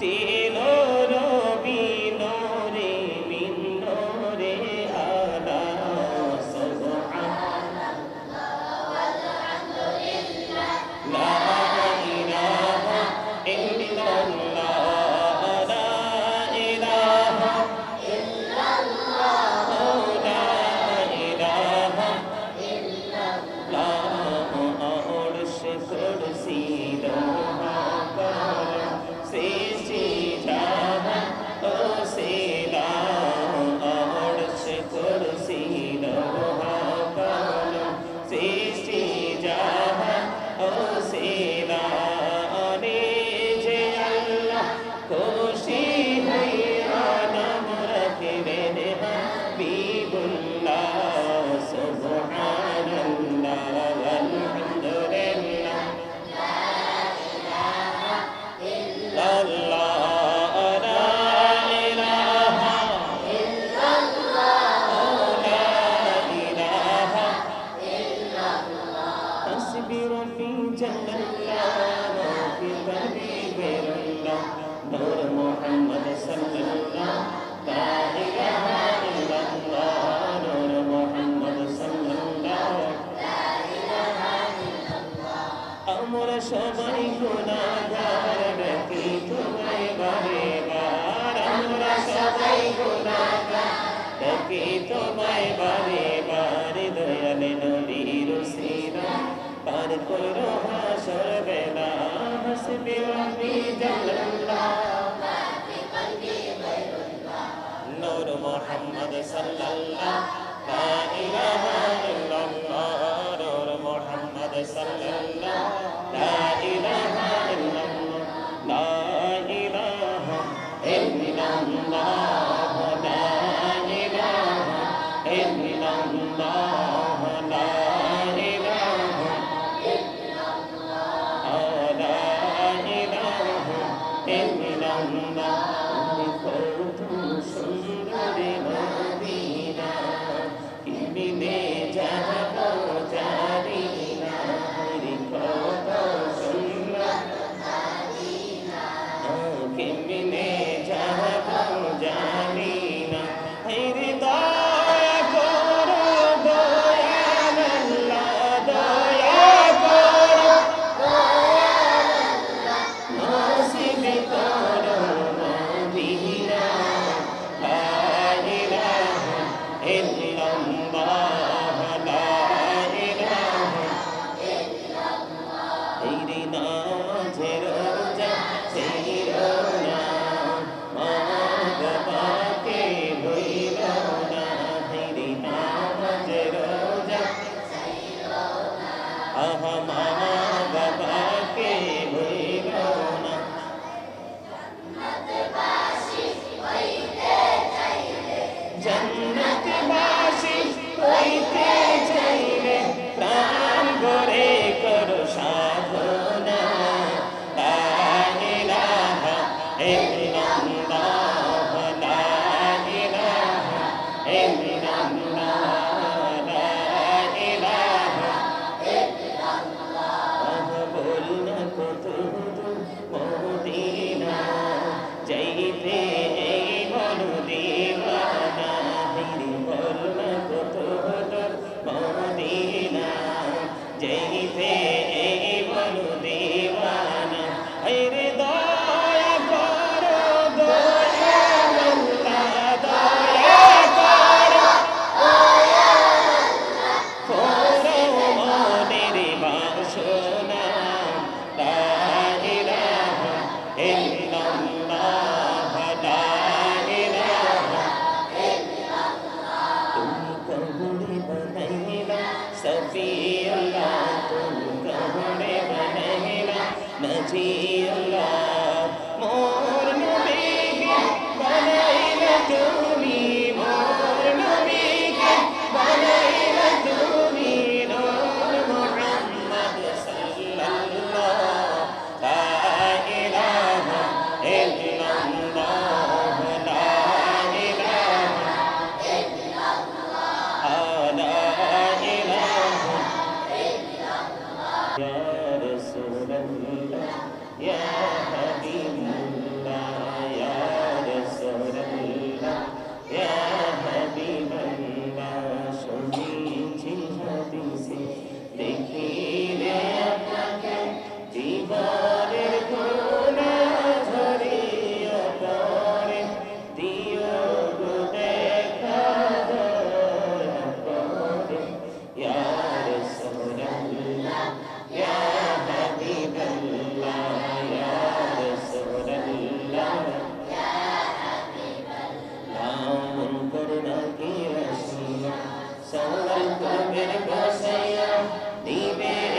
ते ডাকি তোমায় বারে বারে দয়ালে নদীর সিরা পার করো হাসর বেলা হাসবে রবি নূর সাল্লাল্লাহ अहमा Sallam, Kumbhir Gosaya, Nibir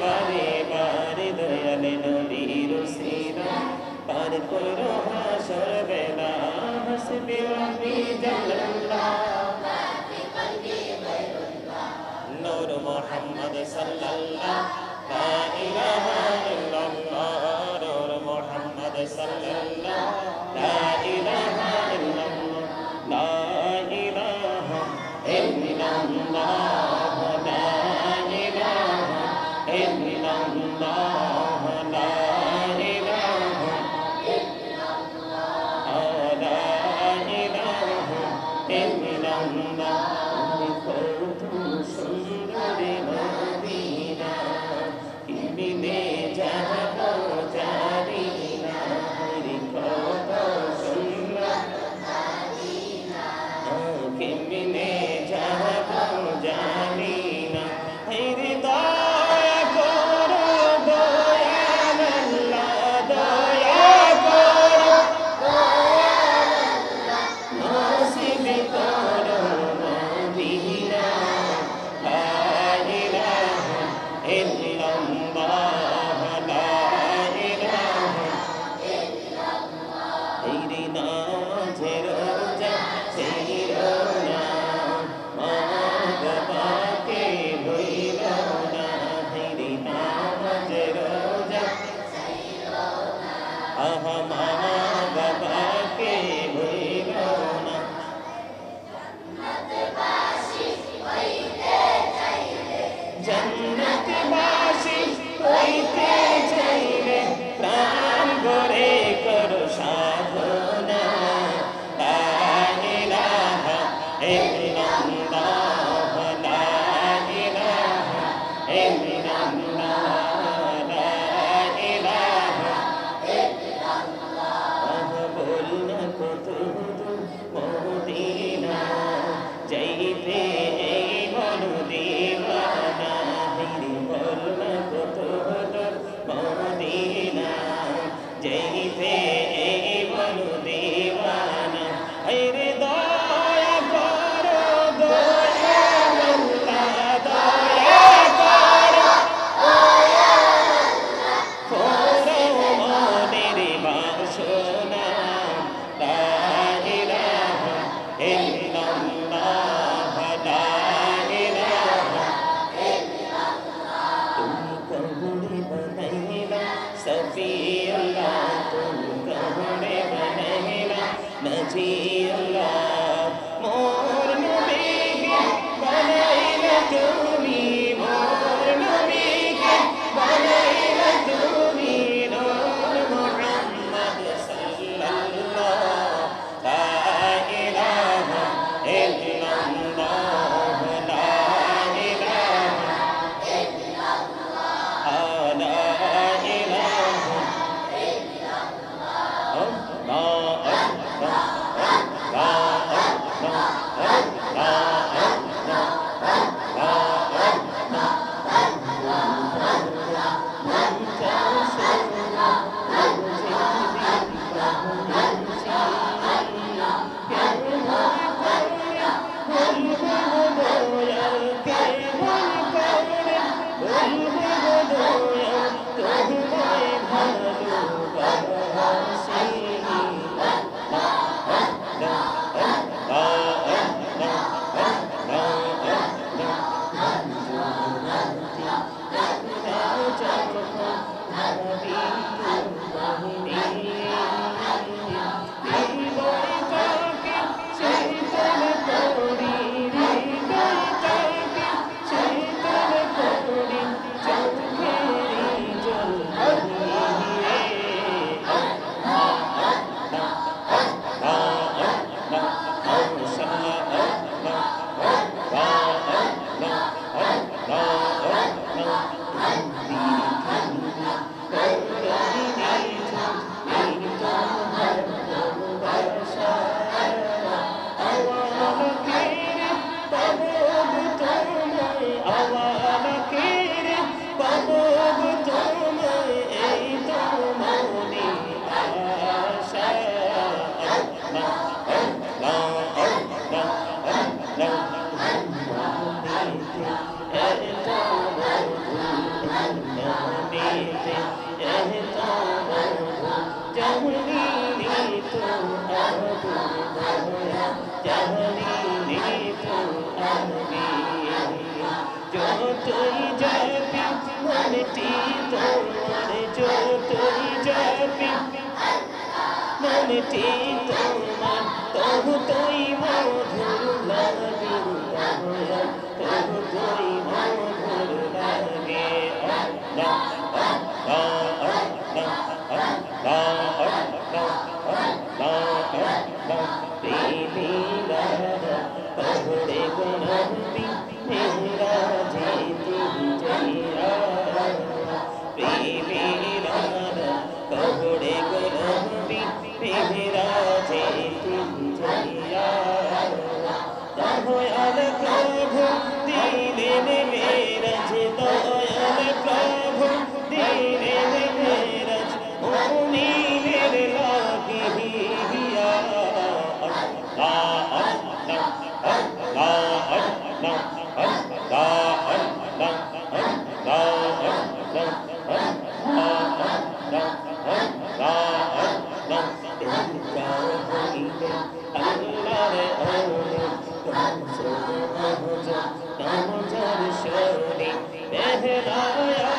বারে বারে দয়াল নবীর শ্রীরা পার করো হাসর বেলা, হাসবে রবি জালাল্লাহ নূর মুহাম্মদ সাল্লাল্লাহ, লা ইলাহা ইল্লাল্লাহ। নূর মুহাম্মদ সাল্লাল্লাহ, লা reality मेहराया